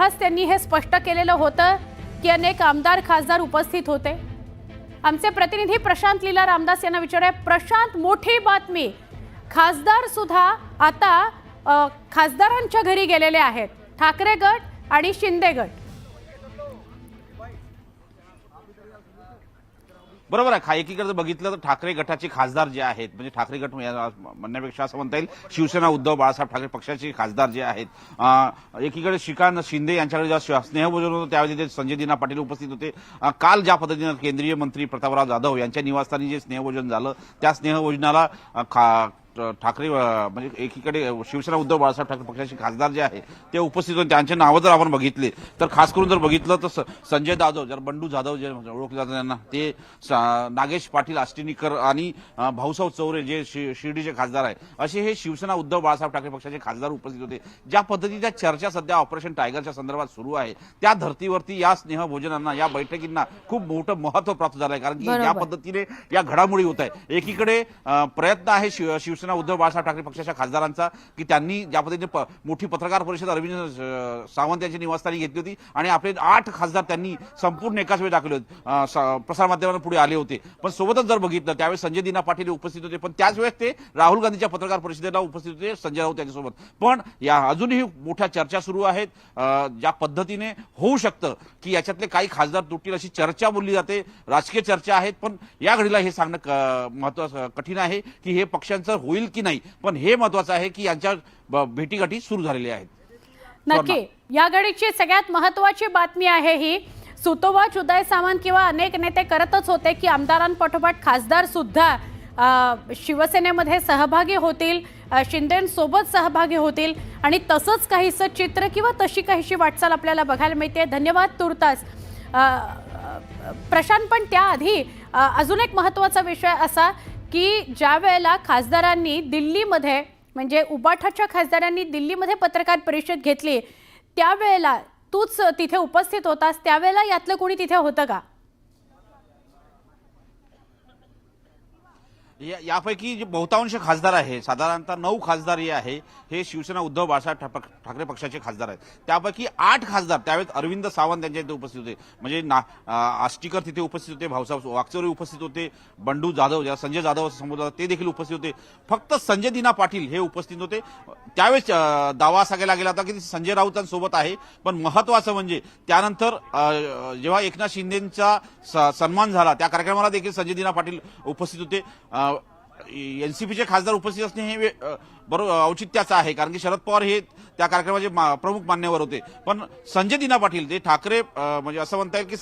तेव्हाच त्यांनी हे स्पष्ट केलेलं होतं की अनेक आमदार खासदार उपस्थित होते. आमचे प्रतिनिधी प्रशांत लीला रामदास यांना विचारूया. प्रशांत मोठी बातमी. खासदार सुद्धा आता खासदारांच्या घरी गेलेले आहेत. ठाकरे गट आणि शिंदे गट. बरोबर आहे खा एकीकडे जर बघितलं तर ठाकरे गटाचे खासदार जे आहेत म्हणजे ठाकरे गट म्हणण्यापेक्षा असं म्हणता येईल शिवसेना उद्धव बाळासाहेब ठाकरे पक्षाचे खासदार जे आहेत. एकीकडे श्रीकांत शिंदे यांच्याकडे जेव्हा स्नेहभोजन होतं त्यावेळी ते संजय दिना पाटील उपस्थित होते. काल ज्या पद्धतीनं केंद्रीय मंत्री प्रतापराव जाधव यांच्या निवासस्थानी जे स्नेहभोजन झालं त्या स्नेहभोजनाला खा ठाकरे म्हणजे एकीकडे शिवसेना उद्धव बाळासाहेब ठाकरे पक्षाचे खासदार जे आहे ते उपस्थित होते त्यांचे नावं जर आपण बघितले तर खास करून जर बघितलं तर संजय जाधव जर बंडू जाधव जे ओळखले जातात त्यांना ते नागेश पाटील आष्टीनीकर आणि भाऊसाहेब चौरे जे शिर्डीचे खासदार आहे असे हे शिवसेना उद्धव बाळासाहेब ठाकरे पक्षाचे खासदार उपस्थित होते ज्या पद्धतीच्या चर्चा सध्या ऑपरेशन टायगरच्या संदर्भात सुरू आहे त्या धर्तीवरती या स्नेहभोजनांना या बैठकींना खूप मोठं महत्त्व प्राप्त झालं आहे कारण की बरोबर. या पद्धतीने या घडामोडी होत आहे एकीकडे प्रयत्न आहे शिव- शिवसेना उद्धव बाळासाहेब ठाकरे पक्षाच्या खासदारांचा की त्यांनी ज्या पद्धतीने प- मोठी पत्रकार परिषद अरविंद सावंत यांच्या निवासस्थानी घेतली होती आणि आपले आठ खासदार त्यांनी संपूर्ण एकाच वेळी दाखवले होते. प्रसारमाध्यमांना पुढे आले होते. पण सोबतच जर बघितलं त्यावेळेस संजय दिना पाटील उपस्थित होते पण त्याच वेळेस ते राहुल गांधीच्या पत्रकार परिषदेला उपस्थित होते संजय राऊत यांच्यासोबत. पण या अजूनही मोठ्या चर्चा सुरू आहेत. ज्या पद्धतीने होऊ शकतं की याच्यातले काही खासदार तुटतील अशी चर्चा बोलली जाते राजकीय चर्चा आहेत पण या घडीला हे सांगणं महत्वाचं कठीण आहे की हे पक्षांचं होईल की नाही? पण हे महत्वाचं आहे की यांच्या भेटीगाठी सुरू झालेल्या आहेत. नक्की. या घडीची सगळ्यात महत्वाची बातमी आहे ही. सुतोवाच उदय सामंत किंवा अनेक नेते करतच होते की आमदारांपाठोपाठ खासदार सुद्धा शिवसेनेमध्ये सहभागी होतील शिंदेसोबत सहभागी होतील आणि तसंच काहीसं चित्र किंवा तशी काहीशी वाटचाल आपल्याला बघायला मिळते. धन्यवाद तुर्तास. प्रशांत पण त्याआधी अजून एक महत्त्वाचा विषय असा की ज्या वेळेला खासदारांनी दिल्लीमध्ये म्हणजे उबाठाच्या खासदारांनी दिल्लीमध्ये पत्रकार परिषद घेतली त्यावेळेला तूच तिथे उपस्थित होतास त्यावेळेला यातलं कोणी तिथे होतं का? या- यापैकी जे बहुतांश खासदार आहे साधारणतः नऊ खासदार हे आहे हे शिवसेना उद्धव बाळासाहेब ठाकरे पक्षाचे खासदार आहेत. त्यापैकी आठ खासदार त्यावेळेस अरविंद सावंत यांच्या इथे उपस्थित होते. म्हणजे ना आष्टीकर तिथे उपस्थित होते भाऊसाहेब वागचौरे उपस्थित होते बंडू जाधव ज्या संजय जाधव असं संबोधतात ते देखील उपस्थित होते. फक्त संजय दिना पाटील हे उपस्थित होते. त्यावेळेस दावा असा केला गेला होता की संजय राऊतांसोबत आहे पण महत्वाचं म्हणजे त्यानंतर जेव्हा एकनाथ शिंदेचा स- सन्मान झाला त्या कार्यक्रमाला देखील संजय दिना पाटील उपस्थित होते. एनसीपीचे खासदार उपस्थित असणे हे बरोबर औचित्याचं आहे कारण की शरद पवार हे त्या कार्यक्रमाचे मा- प्रमुख मान्यवर होते. पण संजय दिना पाटील जे ठाकरे म्हणजे असं म्हणता येईल की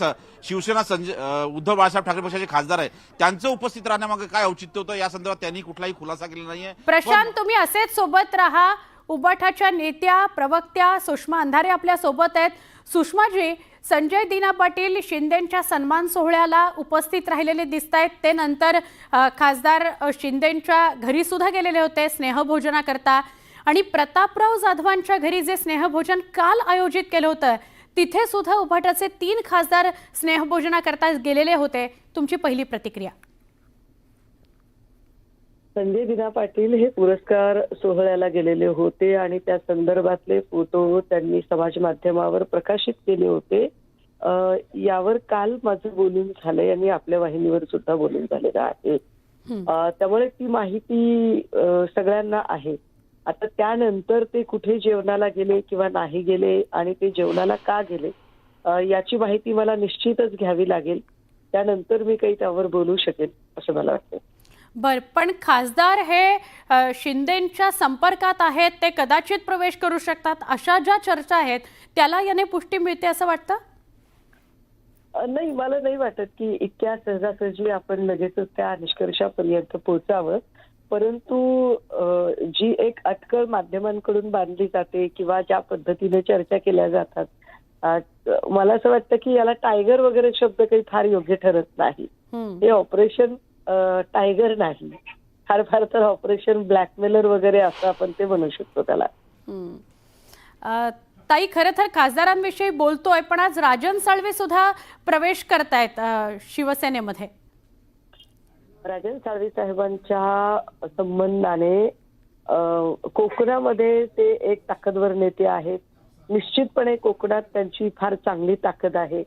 शिवसेना संजय उद्धव बाळासाहेब ठाकरे पक्षाचे खासदार आहे त्यांचं उपस्थित राहण्यामागे काय औचित्य होतं? या संदर्भात त्यांनी कुठलाही खुलासा केला नाहीये. प्रशांत तुम्ही असेच सोबत राहा. उबाठाच्या नेत्या प्रवक्त्या सुषमा अंधारे आपल्यासोबत आहेत. सुषमाजी संजय दिना पाटील शिंदेंच्या सन्मान सोहळ्याला उपस्थित राहिलेले दिसत आहेत ते नंतर खासदार शिंदेंच्या घरी सुद्धा गेलेले होते स्नेहभोजनाकरता. आणि प्रतापराव जाधवांच्या घरी जे स्नेहभोजन काल आयोजित केलं होतं तिथे सुद्धा उभाटाचे तीन खासदार स्नेहभोजनाकरता गेलेले होते. तुमची पहिली प्रतिक्रिया. संजय दिना पाटील हे पुरस्कार सोहळ्याला गेलेले होते आणि त्या संदर्भातले फोटो त्यांनी समाज माध्यमावर प्रकाशित केले होते. यावर काल माझं बोलून झालंय आणि आपल्या वाहिनीवर सुद्धा बोलून झालेलं आहे. त्यामुळे ती माहिती सगळ्यांना आहे. आता त्यानंतर ते कुठे जेवणाला गेले किंवा नाही गेले आणि ते जेवणाला का गेले याची माहिती मला निश्चितच घ्यावी लागेल. त्यानंतर मी काही त्यावर बोलू शकेल असं मला वाटतं बर पण खासदार हे शिंदेच्या संपर्कात आहेत ते कदाचित प्रवेश करू शकतात अशा ज्या चर्चा आहेत त्याला याने पुष्टी मिळते असं वाटतं? नाही मला नाही वाटत की इतक्या सहजासहजी आपण लगेचच त्या निष्कर्षापर्यंत पोहोचावं. परंतु जी एक अटकळ माध्यमांकडून बांधली जाते किंवा ज्या पद्धतीने चर्चा केल्या जातात मला असं वाटतं की याला टायगर वगैरे शब्द काही फार योग्य ठरत नाही. हे ऑपरेशन टायगर नाही. फार फार तर ऑपरेशन ब्लॅकमेलर वगैरे असं आपण ते म्हणू शकतो त्याला. ताई खरं तर खासदारांविषयी बोलतोय पण आज राजन साळवे सुद्धा प्रवेश करतायत शिवसेनेमध्ये. राजन साळवी साहेबांच्या संबंधाने कोकणामध्ये ते एक ताकदवर नेते आहेत. निश्चितपणे कोकणात त्यांची फार चांगली ताकद आहे.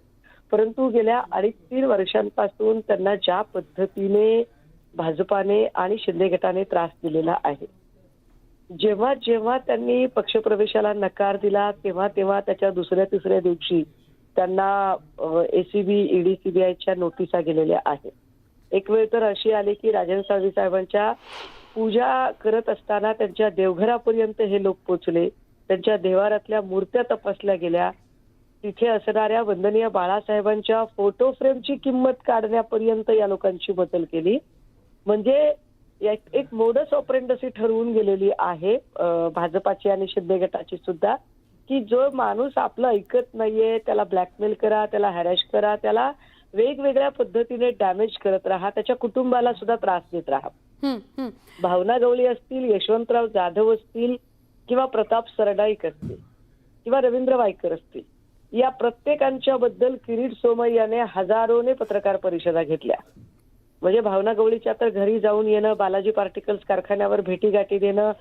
परंतु गेल्या अडीच तीन वर्षांपासून त्यांना ज्या पद्धतीने भाजपाने आणि शिंदे गटाने त्रास दिलेला आहे जेव्हा जेव्हा त्यांनी पक्षप्रवेशाला नकार दिला तेव्हा तेव्हा त्याच्या दुसऱ्या तिसऱ्या दिवशी त्यांना एसीबी ईडी सीबीआयच्या नोटिसा गेलेल्या आहेत. एक वेळ तर अशी आली की राजन साळवी साहेबांच्या पूजा करत असताना त्यांच्या देवघरापर्यंत हे लोक पोचले त्यांच्या देवारातल्या मूर्त्या तपासल्या गेल्या तिथे असणाऱ्या वंदनीय बाळासाहेबांच्या फोटो फ्रेमची किंमत काढण्यापर्यंत या लोकांची बदल केली म्हणजे एक एक मोडस ऑपरेंडसी ठरवून गेलेली आहे भाजपाची आणि शिंदे गटाची सुद्धा की जो माणूस आपलं ऐकत नाहीये त्याला ब्लॅकमेल करा त्याला हॅरॅश करा त्याला वेगवेगळ्या पद्धतीने डॅमेज करत राहा त्याच्या कुटुंबाला सुद्धा त्रास देत राहा. भावना गवळी असतील यशवंतराव जाधव असतील किंवा प्रताप सरनाईक असतील किंवा रवींद्र वायकर असतील या प्रत्येकांच्या बद्दल किरीट सोमय याने हजारोने पत्रकार परिषदा घेतल्या. म्हणजे भावना गवळीच्या तर घरी जाऊन येणं बालाजी पार्टिकल्स कारखान्यावर भेटीगाठी देणं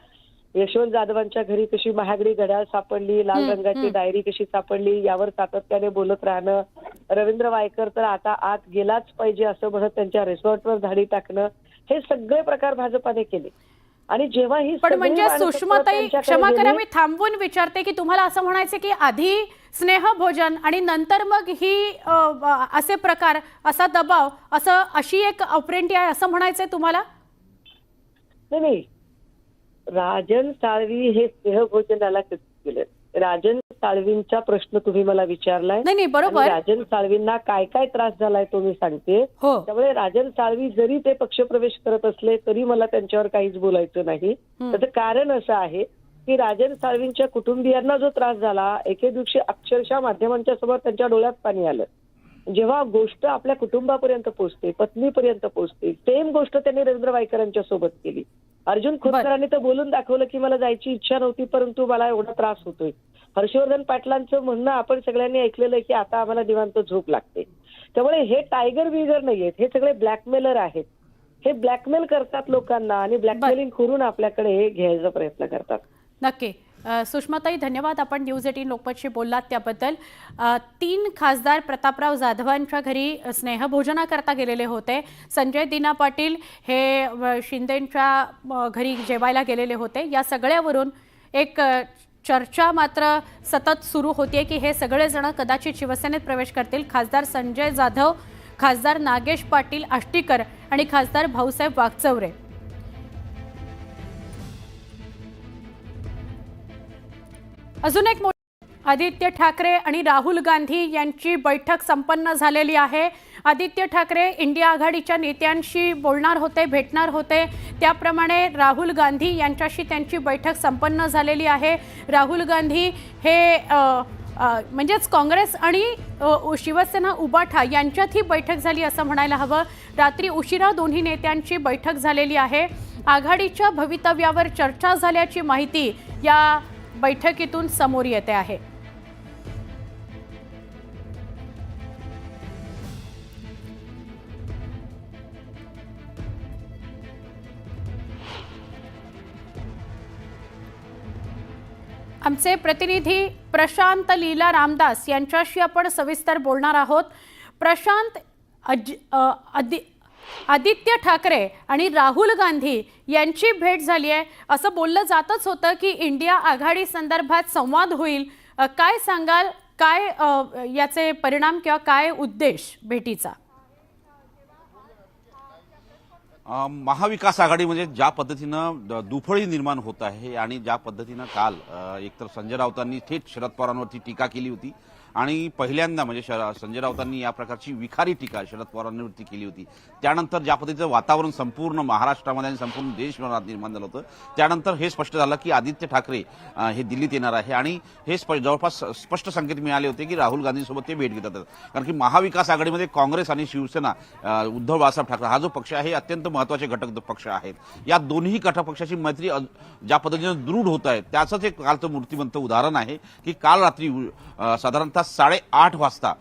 यशवंत जाधवांच्या घरी कशी महागडी घड्याळ सापडली लाल रंगाची. डायरी कशी सापडली यावर सातत्याने बोलत राहणं. रवींद्र वायकर तर आता आत गेलाच पाहिजे असं म्हणत त्यांच्या रिसॉर्टवर धाडी टाकणं. हे सगळे प्रकार भाजपाने केले. आणि जेव्हा ही पण म्हणजे सुषमाताई क्षमा करा मी थांबवून विचारते की तुम्हाला असं म्हणायचं की आधी स्नेहभोजन आणि नंतर मग ही असे प्रकार असा दबाव असं अशी एक ऑपरेंटी आहे असं म्हणायचंय तुम्हाला? नाही राजन साळवी हे स्नेहभोजनाला कधी गेले राजन साळवींचा प्रश्न तुम्ही मला विचारलाय. नाही बरोबर. राजन साळवींना काय काय त्रास झालाय तो मी सांगते. हो. त्यामुळे राजन साळवी जरी ते पक्षप्रवेश करत असले तरी मला त्यांच्यावर काहीच बोलायचं नाही. त्याचं कारण असं आहे की राजन साळवींच्या कुटुंबियांना जो त्रास झाला एके दिवशी अक्षरशः माध्यमांच्या समोर त्यांच्या डोळ्यात पाणी आलं. जेव्हा गोष्ट आपल्या कुटुंबापर्यंत पोहोचते पत्नीपर्यंत पोहोचते सेम गोष्ट त्यांनी रवींद्र वायकरांच्या सोबत केली. अर्जुन खोतकरांनी तर बोलून दाखवलं की मला जायची इच्छा नव्हती परंतु मला एवढा त्रास होतोय. हर्षवर्धन पाटलांचं म्हणणं आपण सगळ्यांनी ऐकलेलं आहे की आता आम्हाला निवांत झोप लागते. त्यामुळे हे टायगर बिगर नाहीयेत हे सगळे ब्लॅकमेलर आहेत. हे ब्लॅकमेल करतात लोकांना आणि ब्लॅकमेलिंग करून आपल्याकडे हे घ्यायचा प्रयत्न करतात. नक्की. सुषमाताई धन्यवाद. आपण न्यूज एटीन लोकमतशी बोललात त्याबद्दल. तीन खासदार प्रतापराव जाधवांच्या घरी स्नेहभोजनाकरता गेलेले होते. संजय दिना पाटील हे शिंदेंच्या घरी जेवायला गेलेले होते. या सगळ्यावरून एक चर्चा मात्र सतत सुरू होतीये की हे सगळेजण कदाचित शिवसेनेत प्रवेश करतील. खासदार संजय जाधव खासदार नागेश पाटील आष्टीकर आणि खासदार भाऊसाहेब वागचौरे. अजून एक आदित्य ठाकरे आणि राहुल गांधी यांची बैठक संपन्न झालेली आहे. आदित्य ठाकरे इंडिया आघाडीच्या नेत्यांशी बोलणार होते भेटणार होते. त्याप्रमाणे राहुल गांधी यांच्याशी त्यांची बैठक संपन्न झालेली आहे. राहुल गांधी हे म्हणजेच काँग्रेस आणि शिवसेना उबाठा यांच्यात ही बैठक झाली असं म्हणायला हवं. रात्री उशिरा दोन्ही नेत्यांची बैठक झालेली आहे. आघाडीच्या भवितव्यावर चर्चा झाल्याची माहिती या बैठकीतून समोर येते आहे. आमचे प्रतिनिधी प्रशांत लीला रामदास यांच्याशी आपण सविस्तर बोलणार आहोत. प्रशांत अज अ, आदित्य ठाकरे आणि राहुल गांधी यांची भेट झाली आहे. असं बोललं जातच होतं की इंडिया आघाडी संदर्भात संवाद होईल. काय सांगाल? काय याचे परिणाम किंवा काय उद्देश भेटीचा? महाविकास आघाडीमध्ये म्हणजे ज्या पद्धतीनं दुफळी निर्माण होत आहे आणि ज्या पद्धतीनं काल एकतर संजय राऊतांनी थेट शरद पवारांवरती टीका केली होती. आणि पहिल्यांदा म्हणजे शर- संजय राऊतांनी या प्रकारची विखारी टीका शरद पवारांवरती केली होती. त्यानंतर ज्या पद्धतीचं वातावरण संपूर्ण महाराष्ट्रामध्ये आणि संपूर्ण देशभरात निर्माण झालं होतं त्यानंतर हे स्पष्ट झालं की आदित्य ठाकरे हे दिल्लीत येणार आहे आणि हे स्प- जवळपास स्पष्ट संकेत मिळाले होते की राहुल गांधींसोबत ते भेट घेतात. कारण की महाविकास आघाडीमध्ये काँग्रेस आणि शिवसेना उद्धव बाळासाहेब ठाकरे हा जो पक्ष आहे हे अत्यंत महत्त्वाचे घटक पक्ष आहेत. या दोन्ही घटकपक्षाची मैत्री ज्या पद्धतीनं दृढ होत आहे त्याचंच एक कालचं मूर्तिमंत उदाहरण आहे की काल रात्री साधारणतः आता साडेआठ वाजता.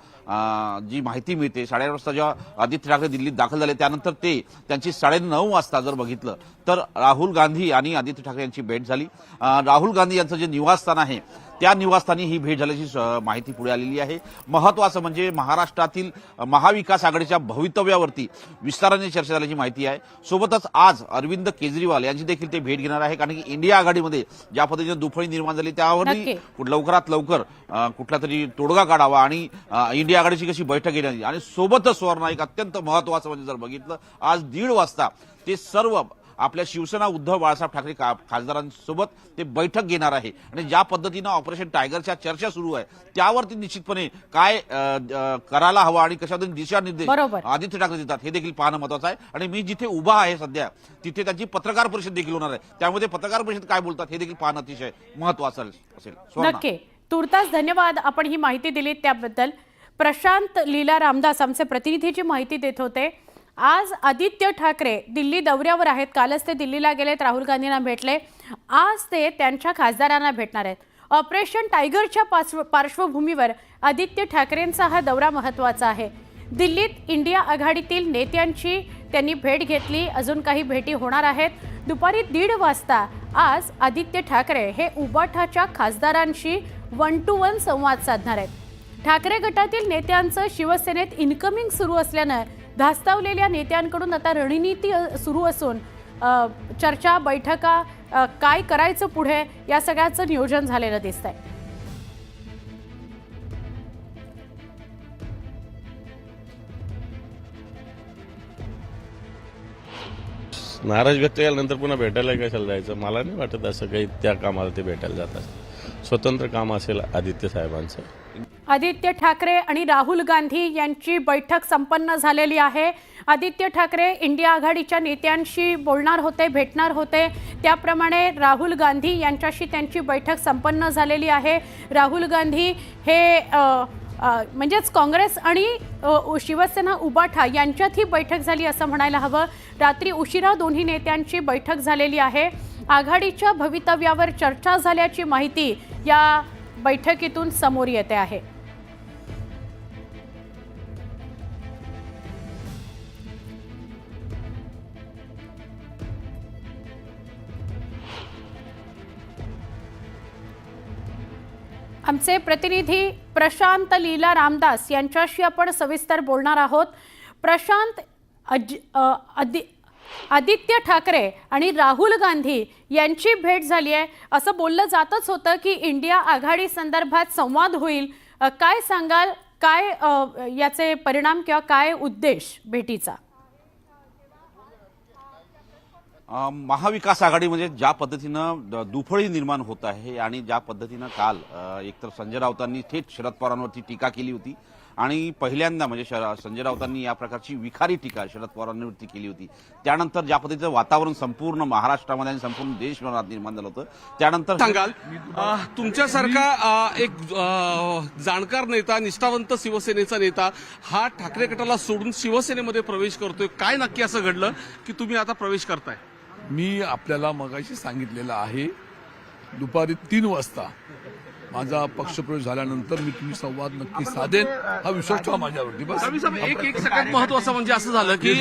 जी माहिती मिळते साडेआठ वाजता जेव्हा आदित्य ठाकरे दिल्लीत दाखल झाले त्यानंतर ते त्यांची साडेनऊ वाजता जर बघितलं तर राहुल गांधी आणि आदित्य ठाकरे यांची भेट झाली. राहुल गांधी यांचं जे निवासस्थान आहे त्या निवासस्थानी ही भेट झाल्याची माहिती पुढे आलेली आहे. महत्वाचं म्हणजे महाराष्ट्रातील महाविकास आघाडीच्या भवितव्यावरती विस्ताराने चर्चा झाल्याची माहिती आहे. सोबतच आज अरविंद केजरीवाल यांची देखील ते भेट घेणार आहे कारण की इंडिया आघाडीमध्ये ज्या पद्धतीने दुफळी निर्माण झाली त्यावरही नक्की. लवकरात लवकर कुठला तरी तोडगा काढावा आणि इंडिया आघाडीची कशी बैठक घेण्यात आणि सोबतच सुवर्ण एक अत्यंत महत्वाचं म्हणजे जर बघितलं आज दीड वाजता ते सर्व आपल्या शिवसेना उद्धव बाळासाहेब ठाकरे का- खासदारांसोबत ते बैठक घेणार आहे. आणि ज्या पद्धतीनं ऑपरेशन टायगरच्या चर्चा सुरू आहे त्यावरती निश्चितपणे काय करायला हवं आणि कशा दिशानिर्देश. आदित्य ठाकरे देतात हे देखील पाहणं महत्वाचं आहे. आणि मी जिथे उभा आहे सध्या तिथे त्यांची पत्रकार परिषद देखील होणार आहे. त्यामध्ये पत्रकार परिषद काय बोलतात हे देखील पाहणं अतिशय महत्वाचं असेल. नक्की. तुर्तास धन्यवाद. आपण ही माहिती दिली त्याबद्दल. प्रशांत लीला रामदास आमचे प्रतिनिधीची माहिती देत होते. आज आदित्य ठाकरे दिल्ली दौऱ्यावर आहेत. कालच ते दिल्लीला गेलेत. राहुल गांधींना भेटले. आज ते त्यांच्या खासदारांना भेटणार आहेत. ऑपरेशन टायगरच्या पार्श्व- पार्श्वभूमीवर आदित्य ठाकरेंचा हा दौरा महत्त्वाचा आहे. दिल्लीत इंडिया आघाडीतील नेत्यांची त्यांनी भेट घेतली. अजून काही भेटी होणार आहेत. दुपारी दीड वाजता आज आदित्य ठाकरे हे उबाठाच्या खासदारांशी वन टू वन संवाद साधणार आहेत. ठाकरे गटातील नेत्यांचं शिवसेनेत इन्कमिंग सुरू असल्यानं धास्तावलेल्या नेत्यांकडून आता रणनीती सुरू असून चर्चा बैठका काय करायचं पुढे या सगळ्याचं नियोजन झालेलं दिसतंय. नाराज व्यक्त केल्यानंतर पुन्हा भेटायला कशाला जायचं मला नाही वाटत असं काही त्या कामाला ते भेटायला जात असतं स्वतंत्र काम असेल आदित्य साहेबांचं. आदित्य ठाकरे आणि राहुल गांधी यांची बैठक संपन्न झालेली आहे. आदित्य ठाकरे इंडिया आघाडीच्या नेत्यांशी बोलणार होते भेटणार होते. त्याप्रमाणे राहुल गांधी यांच्याशी त्यांची बैठक संपन्न झालेली आहे. राहुल गांधी हे म्हणजेच काँग्रेस आणि शिवसेना उबाठा यांच्यात ही बैठक झाली असं म्हणायला हवं. रात्री उशिरा दोन्ही नेत्यांची बैठक झालेली आहे. आघाडीच्या भवितव्यावर चर्चा झाल्याची माहिती या बैठकीतून समोर येते आहे. आमचे प्रतिनिधी प्रशांत लीला रामदास यांच्याशी आपण सविस्तर बोलणार आहोत. प्रशांत अज अधि आदित्य ठाकरे आणि राहुल गांधी यांची भेट झाली आहे. असं बोललं जातच होतं की इंडिया आघाडी संदर्भात संवाद होईल. काय सांगाल? काय याचे परिणाम किंवा काय उद्देश भेटीचा? महाविकास महाविकास आघाडीमध्ये म्हणजे ज्या पद्धतीनं दुफळी निर्माण होत आहे आणि ज्या पद्धतीनं काल एकतर संजय राऊतांनी थेट शरद पवारांवरती टीका केली होती आणि पहिल्यांदा म्हणजे शर- संजय राऊतांनी या प्रकारची विखारी टीका शरद पवारांवरती केली होती. त्यानंतर ज्या पद्धतीचं वातावरण संपूर्ण महाराष्ट्रामध्ये आणि संपूर्ण देशभरात निर्माण झालं होतं त्यानंतर सांगाल तुमच्यासारखा एक जाणकार नेता निष्ठावंत शिवसेनेचा नेता हा ठाकरे गटाला सोडून शिवसेनेमध्ये प्रवेश करतोय. काय नक्की असं घडलं की तुम्ही आता प्रवेश करताय? मी आपल्याला मगाशी सांगितलेलं आहे दुपारी तीन वाजता माझा पक्षप्रवेश झाल्यानंतर मी तुम्ही संवाद नक्की साधेन. हा विश्वास ठेवा माझ्यावरती बस. एक एक सगळ्यात महत्वाचं म्हणजे असं झालं की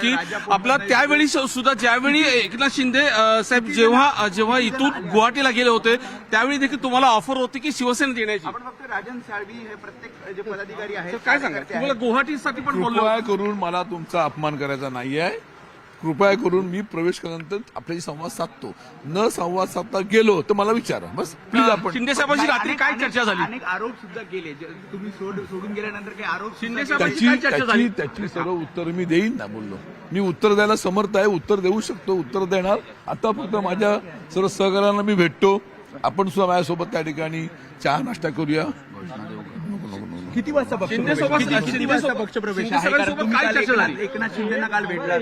की आपला त्यावेळी स- सुद्धा ज्यावेळी एकनाथ शिंदे साहेब जेव्हा जेव्हा इथून गुवाहाटीला गेले होते त्यावेळी देखील तुम्हाला ऑफर होती की आपण फक्त राजन साळवी हे प्रत्येक जे पदाधिकारी आहेत काय सांगा तुम्हाला गुवाहाटीसाठी पण करून मला तुमचा अपमान करायचा नाही आहे कृपया करून मी प्रवेश केल्यानंतर आपल्याशी संवाद साधतो. न संवाद साधता गेलो तर मला विचारा. बस प्लीज आपण शिंदे साहेबांशी रात्री काय चर्चा झाली? अनेक आरोप सुद्धा केले. जे तुम्ही सोड- सोडून गेल्यानंतर काही आरोप शिंदे सुद्धा साहेब- केले. काय त्याची चर्चा झाली? त्याची त्याची सर्व उत्तर मी देईन ना बोललो. मी उत्तर द्यायला समर्थ आहे उत्तर देऊ शकतो उत्तर देणार. आता फक्त माझ्या सर्व सहकार्यांना मी भेटतो. आपण सुद्धा माझ्यासोबत त्या ठिकाणी चहा नाश्ता करूया. किती वाजता पक्ष शिंदे सोबत- शिंदे वाजता सोबत- शिंदे साहेबांसोबत काय चर्चा झाली? एकनाथ शिंदेना काल भेटला.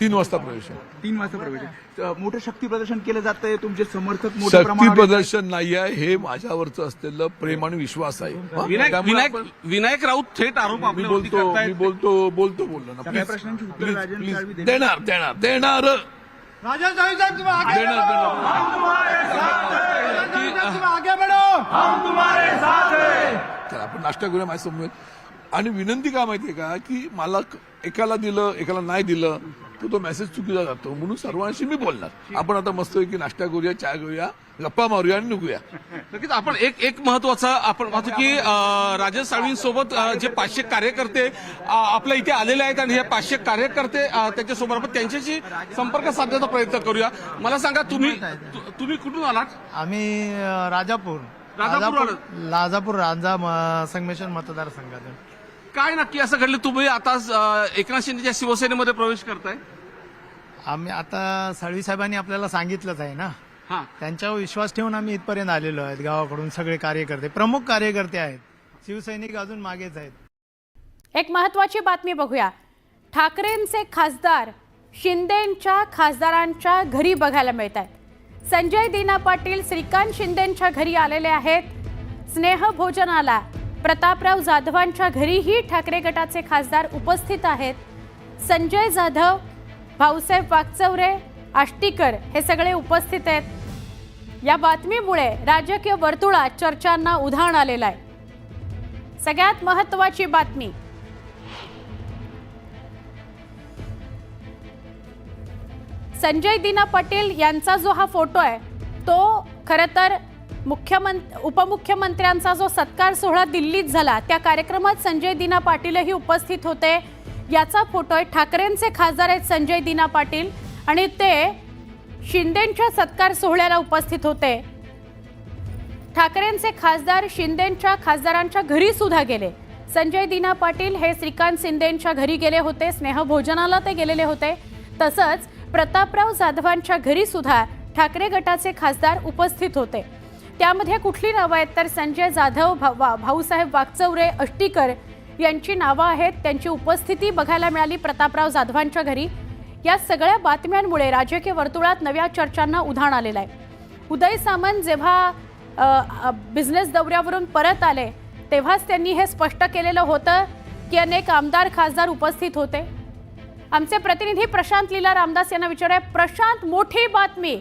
तीन वाजता प्रवेश आहे. तीन वाजता प्रवेश आहे. मोठं शक्ती प्रदर्शन केलं जातंय तुमचे समर्थक मोठ्या शक्ती प्रमाणावर प्रदर्शन नाही आहे. हे माझ्यावरचं असलेलं प्रेम आणि विश्वास आहे. हा? विनायक त्यामुळे विनायक आपण- विनायक राऊत थेट आरोप मी आपल्यावरती बोलतो मी करतायत बोलतो बोलतो बोललो ना. सगळ्या प्लीज प्रश्नांची उत्तरं प्लीज राजन प्लीज साळवी देणार. देणार देणार. देणार. राजन साळवी साहेब तुम्ही आगे देणार देणार. चला आपण नाश्ता करूया माझ्यासमोर. आणि विनंती काय माहितीये का? की मला क- एकाला दिलं एकाला नाही दिलं. तर तो मेसेज चुकीचा जातो. म्हणून सर्वांशी मी बोलणार. आपण आता मस्त की नाश्ता करूया चहा घेऊया गप्पा मारूया आणि निघूया. नक्कीच आपण एक एक महत्त्वाचा आपण पाहतो की राजेश साळवींसोबत जे पाचशे कार्यकर्ते आपल्या इथे आलेले आहेत आणि हे पाचशे कार्यकर्ते त्यांच्यासोबत आपण त्यांच्याशी संपर्क साधण्याचा प्रयत्न करूया. मला सांगा तुम्ही तु- तुम्ही कुठून आलात? आम्ही अ, राजापूर. राजापूर लाजापूर राजा म- संगमेश्वर मतदारसंघातून. काय नक्की असं घडलं? तुम्ही आता एकनाथ शिंदेच्या शिवसेनेमध्ये प्रवेश करताय. आम्ही आता साळवी साहेबांनी आपल्याला सांगितलंच आहे ना. हा. त्यांच्यावर विश्वास ठेवून आम्ही इथपर्यंत आलेलो आहेत गावाकडून सगळे कार्यकर्ते प्रमुख कार्यकर्ते आहेत. शिवसैनिक अजून मागेच आहेत. एक महत्वाची बातमी बघूया. ठाकरेंचे खासदार शिंदेंच्या खासदारांच्या घरी बघायला मिळत आहेत संजय दिना पाटील श्रीकांत शिंदेंच्या घरी आलेले आहेत. स्नेहभोजनाला प्रतापराव जाधवांच्या घरीही ठाकरे गटाचे खासदार उपस्थित आहेत. संजय जाधव भाऊसाहेब वागचौरे आष्टीकर हे सगळे उपस्थित आहेत. या बातमीमुळे राजकीय वर्तुळात चर्चांना उधाण आलेलं आहे. सगळ्यात महत्वाची बातमी. संजय दिना पटेल यांचा जो हा फोटो आहे तो खरं तर मुख्यमंत उपमुख्यमंत्र्यांचा जो सत्कार सोहळा दिल्लीत झाला त्या कार्यक्रमात संजय दिना पाटीलही उपस्थित होते. याचा फोटो आहे. ठाकरेंचे खासदार आहेत संजय दिना पाटील आणि ते शिंदेंच्या सत्कार सोहळ्याला उपस्थित होते. ठाकरेंचे खासदार शिंदेंच्या खासदारांच्या घरी सुद्धा गेले. संजय दिना पाटील हे श्रीकांत शिंदेंच्या घरी गेले होते. स्नेहभोजनाला ते गेलेले होते. तसंच प्रतापराव जाधवांच्या घरी सुद्धा ठाकरे गटाचे खासदार उपस्थित होते. त्यामध्ये कुठली नावं आहेत? तर संजय जाधव भा वा- भाऊसाहेब वागचौरे अष्टीकर यांची नावं आहेत. त्यांची उपस्थिती बघायला मिळाली प्रतापराव जाधवांच्या घरी. या सगळ्या बातम्यांमुळे राजकीय वर्तुळात नव्या चर्चांना उधाण आलेलं आहे. उदय सामंत जेव्हा बिझनेस दौऱ्यावरून परत आले तेव्हाच त्यांनी हे स्पष्ट केलेलं होतं की अनेक आमदार खासदार उपस्थित होते. आमचे प्रतिनिधी प्रशांत लीला रामदास यांना विचारूया. प्रशांत मोठी बातमी.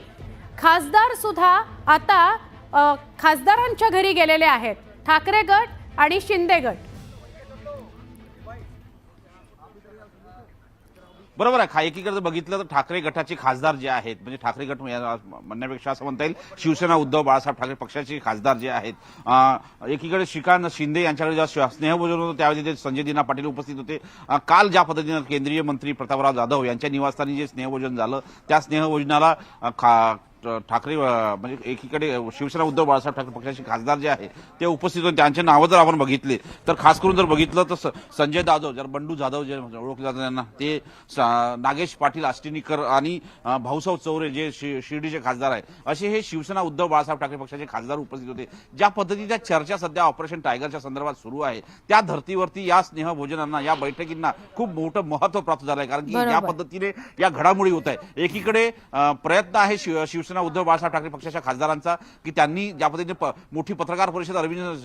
खासदार सुद्धा आता खासदारांच्या घरी गेलेले आहेत. ठाकरे गट आणि शिंदे गट. बरोबर आहे. खा एकीकडे जर बघितलं तर ठाकरे गटाचे खासदार जे आहेत म्हणजे ठाकरे गट या- म्हणण्यापेक्षा असं म्हणता येईल शिवसेना उद्धव बाळासाहेब ठाकरे पक्षाचे खासदार जे आहेत एकीकडे श्रीकांत शिंदे यांच्याकडे जेव्हा स्नेह- स्नेहभोजन होतं त्यावेळी ते संजय दिना पाटील उपस्थित होते. काल ज्या पद्धतीनं केंद्रीय मंत्री प्रतापराव जाधव यांच्या निवासस्थानी जे स्नेहभोजन झालं त्या स्नेहभोजनाला खा ठाकरे म्हणजे एकीकडे शिवसेना उद्धव बाळासाहेब ठाकरे पक्षाचे खासदार जे आहे ते उपस्थित होते. त्यांचे नावं जर आपण बघितले तर खास करून जर बघितलं तर संजय जाधव जर बंडू जाधव जे ओळखले जातात त्यांना ते नागेश पाटील आष्टीनीकर आणि अं, भाऊसाहेब चौरे जे शिर्डीचे खासदार आहेत. असे हे शिवसेना उद्धव बाळासाहेब ठाकरे पक्षाचे खासदार उपस्थित होते. ज्या पद्धतीच्या चर्चा सध्या ऑपरेशन टायगरच्या संदर्भात सुरू आहे त्या धर्तीवरती या स्नेहभोजनांना या बैठकींना खूप मोठं महत्त्व प्राप्त झालं आहे कारण की. या पद्धतीने या घडामोडी होत आहे एकीकडे प्रयत्न आहे शिव- शिवसेना उद्धव बाळासाहेब ठाकरे पक्षाच्या खासदारांचा की त्यांनी ज्या पद्धतीने प- मोठी पत्रकार परिषद अरविंद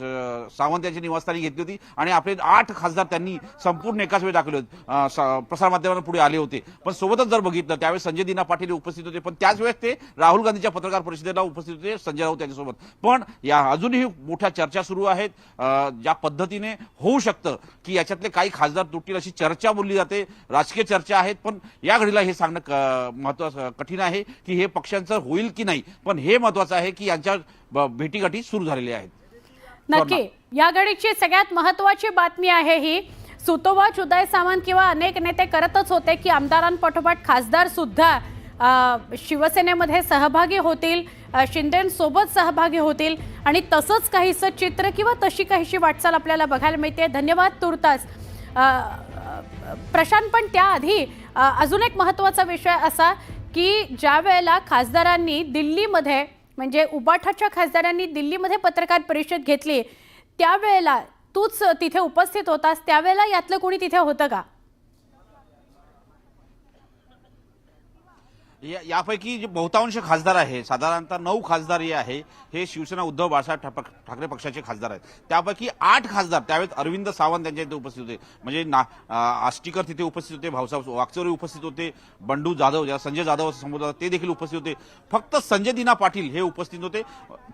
सावंत यांच्या निवासस्थानी घेतली होती आणि आपले आठ खासदार त्यांनी संपूर्ण एकाच वेळी दाखवले होते. अं, प्रसारमाध्यमांना पुढे आले होते. पण सोबतच जर बघितलं त्यावेळेस संजय दिना पाटील उपस्थित होते. पण त्याच वेळेस ते राहुल गांधीच्या पत्रकार परिषदेला उपस्थित होते संजय राऊत यांच्यासोबत. पण या अजूनही मोठ्या चर्चा सुरू आहेत. ज्या पद्धतीने होऊ शकतं की याच्यातले काही खासदार तुटतील अशी चर्चा बोलली जाते. राजकीय चर्चा आहेत. पण या घडीला हे सांगणं महत्वाचं कठीण आहे की हे पक्षांचं होईल की नाही? पण हे महत्वाचं आहे की यांच्या भेटीगाठी सुरू झालेल्या आहेत. नक्की. या घडीची सगळ्यात महत्वाची बातमी आहे ही. सुतोवाच उदय सामंत किंवा अनेक नेते करतच होते की आमदारांपाठोपाठ खासदार सुद्धा शिवसेनेमध्ये सहभागी होतील शिंदेसोबत सहभागी होतील आणि तसंच काहीसं चित्र किंवा तशी काहीशी वाटचाल आपल्याला बघायला मिळते. धन्यवाद तुर्तास. प्रशांत पण त्याआधी अजून एक महत्त्वाचा विषय असा की ज्या वेळेला खासदारांनी दिल्लीमध्ये म्हणजे उबाठाच्या खासदारांनी दिल्लीमध्ये पत्रकार परिषद घेतली त्यावेळेला तूच तिथे उपस्थित होतास त्यावेळेला यातलं कोणी तिथे होतं का? या- यापैकी जे बहुतांश खासदार आहे साधारणतः नऊ खासदार हे आहे हे शिवसेना उद्धव बाळासाहेब ठाकरे पक्षाचे खासदार आहेत. त्यापैकी आठ खासदार त्यावेळेस अरविंद सावंत यांच्या इथे उपस्थित होते. म्हणजे ना आष्टीकर तिथे उपस्थित होते भाऊसाहेब वागचौरे उपस्थित होते बंडू जाधव ज्या संजय जाधव असं संबोधतात ते देखील उपस्थित होते. फक्त संजय दिना पाटील हे उपस्थित होते.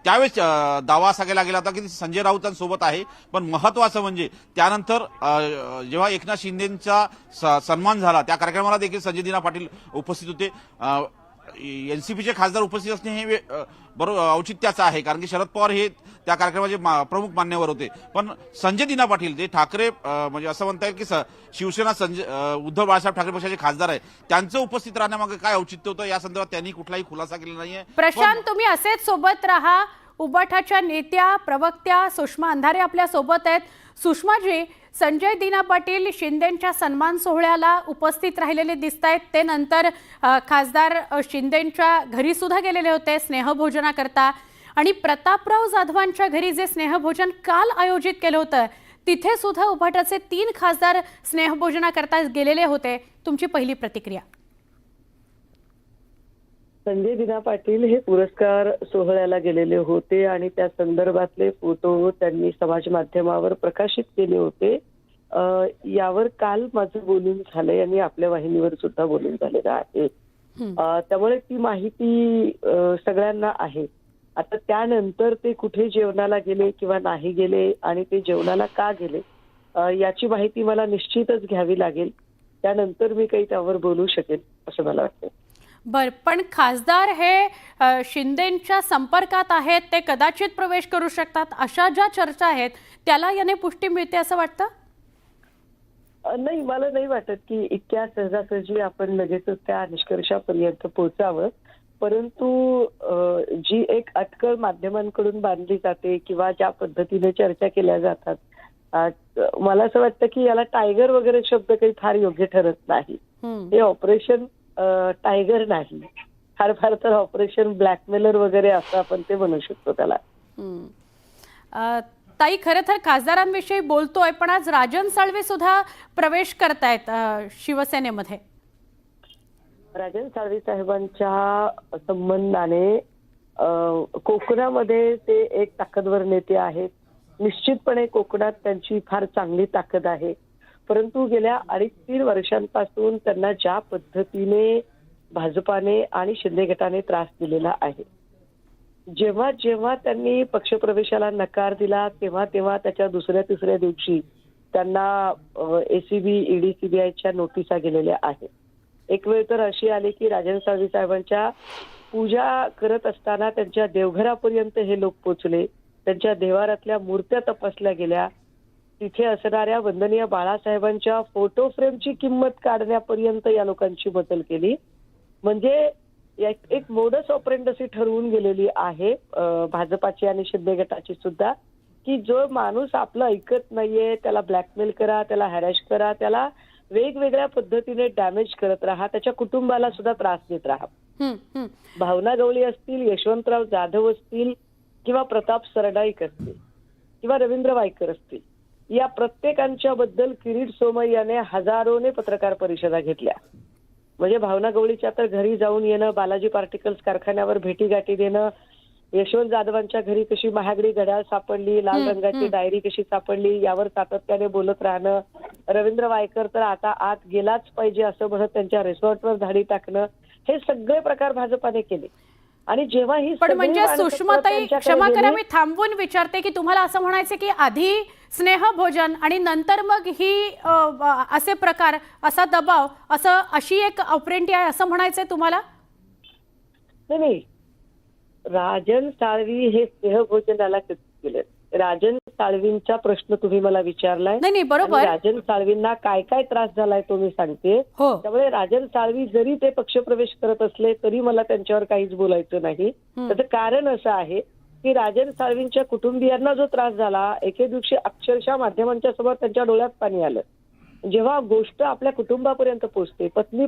त्यावेळेस दावा असा केला गेला होता की संजय राऊतांसोबत आहे पण महत्वाचं म्हणजे त्यानंतर जेव्हा एकनाथ शिंदेचा स- सन्मान झाला त्या कार्यक्रमाला देखील संजय दिना पाटील उपस्थित होते. एनसीपीचे खासदार उपस्थित असणे हे बरोबर औचित्याचं आहे. कारण की शरद पवार हे त्या कार्यक्रमाचे मा- प्रमुख मान्यवर होते. पण संजय दिना पाटील जे ठाकरे म्हणजे असं म्हणता येईल की स- शिवसेना संजय उद्धव बाळासाहेब ठाकरे पक्षाचे खासदार आहे त्यांचं उपस्थित राहण्यामागे काय औचित्य होतं? या संदर्भात त्यांनी कुठलाही खुलासा केला नाहीये. प्रशांत तुम्ही असेच सोबत राहा. उबाठाच्या नेत्या प्रवक्त्या सुषमा अंधारे आपल्यासोबत आहेत. सुषमाजी संजय दिना पाटील शिंदेंच्या सन्मान सोहळ्याला उपस्थित राहिलेले दिसत आहेत ते नंतर खासदार शिंदेंच्या घरी सुद्धा गेलेले होते स्नेहभोजनाकरता. आणि प्रतापराव जाधवांच्या घरी जे स्नेहभोजन काल आयोजित केलं होतं तिथे सुद्धा उभाटाचे तीन खासदार स्नेहभोजनाकरता गेलेले होते. तुमची पहिली प्रतिक्रिया. संजय दिना पाटील हे पुरस्कार सोहळ्याला गेलेले होते आणि त्या संदर्भातले फोटो त्यांनी समाज माध्यमावर प्रकाशित केले होते. यावर काल माझं बोलून झालंय आणि आपल्या वाहिनीवर सुद्धा बोलून झालेलं आहे. त्यामुळे ती माहिती सगळ्यांना आहे. आता त्यानंतर ते कुठे जेवणाला गेले किंवा नाही गेले आणि ते जेवणाला का गेले याची माहिती मला निश्चितच घ्यावी लागेल. त्यानंतर मी काही त्यावर बोलू शकेल असं मला वाटतं बर पण खासदार हे शिंदेच्या संपर्कात आहेत ते कदाचित प्रवेश करू शकतात अशा ज्या चर्चा आहेत त्याला याने पुष्टी मिळते असं वाटतं? नाही मला नाही वाटत की इतक्या सहजासहजी आपण लगेचच त्या निष्कर्षापर्यंत पोहोचावं. परंतु जी एक अटकळ माध्यमांकडून बांधली जाते किंवा ज्या पद्धतीने चर्चा केल्या जातात मला असं वाटतं की याला टायगर वगैरे शब्द काही फार योग्य ठरत नाही. हे ऑपरेशन टायगर नाही. फार फार तर ऑपरेशन ब्लॅकमेलर वगैरे असं आपण ते म्हणू शकतो त्याला. ताई खरं तर खासदारांविषयी बोलतोय पण आज राजन साळवे सुद्धा प्रवेश करतायत शिवसेनेमध्ये. राजन साळवी साहेबांच्या संबंधाने कोकणामध्ये ते एक ताकदवर नेते आहेत. निश्चितपणे कोकणात त्यांची फार चांगली ताकद आहे. परंतु गेल्या अडीच तीन वर्षांपासून त्यांना ज्या पद्धतीने भाजपाने आणि शिंदे गटाने त्रास दिलेला आहे जेव्हा जेव्हा त्यांनी पक्षप्रवेशाला नकार दिला तेव्हा तेव्हा त्याच्या दुसऱ्या तिसऱ्या दिवशी त्यांना एसीबी ईडी सीबीआयच्या नोटिसा गेलेल्या आहेत. एक वेळ तर अशी आली की राजन साळवी साहेबांच्या पूजा करत असताना त्यांच्या देवघरापर्यंत हे लोक पोचले त्यांच्या देवारातल्या मूर्त्या तपासल्या गेल्या तिथे असणाऱ्या वंदनीय बाळासाहेबांच्या फोटो फ्रेमची किंमत काढण्यापर्यंत या लोकांची बदल केली. म्हणजे एक एक मोडस ऑपरेंड अशी ठरवून गेलेली आहे भाजपाची आणि शिंदे गटाची सुद्धा की जो माणूस आपलं ऐकत नाहीये त्याला ब्लॅकमेल करा त्याला हॅरॅश करा त्याला वेगवेगळ्या पद्धतीने डॅमेज करत राहा त्याच्या कुटुंबाला सुद्धा त्रास देत राहा. भावना गवळी असतील यशवंतराव जाधव असतील किंवा प्रताप सरडाईक असतील किंवा रवींद्र वायकर असतील. या प्रत्येकांच्या बद्दल किरीट सोमय्याने हजारोने पत्रकार परिषदा घेतल्या. म्हणजे भावना गवळीच्या तर घरी जाऊन येणं बालाजी पार्टिकल्स कारखान्यावर भेटीगाठी देणं यशवंत जाधवांच्या घरी कशी महागडी घड्याळ सापडली लाल रंगाची. डायरी कशी सापडली यावर सातत्याने बोलत राहणं. रवींद्र वायकर तर आता आत गेलाच पाहिजे असं म्हणत त्यांच्या रिसॉर्टवर धाडी टाकणं. हे सगळे प्रकार भाजपाने केले. आणि जेव्हा ही पण म्हणजे सुषमाताई क्षमा करा मी थांबवून विचारते की तुम्हाला असं म्हणायचं की आधी स्नेहभोजन आणि नंतर मग ही असे प्रकार असा दबाव असं अशी एक ऑपरेंटी आहे असं म्हणायचंय तुम्हाला? नाही राजन साळवी हे स्नेहभोजनाला कधी गेले राजन साळवींचा प्रश्न तुम्ही मला विचारलाय. नाही बरोबर. राजन साळवींना काय काय त्रास झालाय तो मी सांगते. हो. त्यामुळे राजन साळवी जरी ते पक्षप्रवेश करत असले तरी मला त्यांच्यावर काहीच बोलायचं नाही. त्याचं कारण असं आहे की राजन साळवींच्या कुटुंबियांना जो त्रास झाला एके दिवशी अक्षरशः माध्यमांच्या समोर त्यांच्या डोळ्यात पाणी आलं. जेव्हा गोष्ट आपल्या कुटुंबापर्यंत पोहोचते पत्नी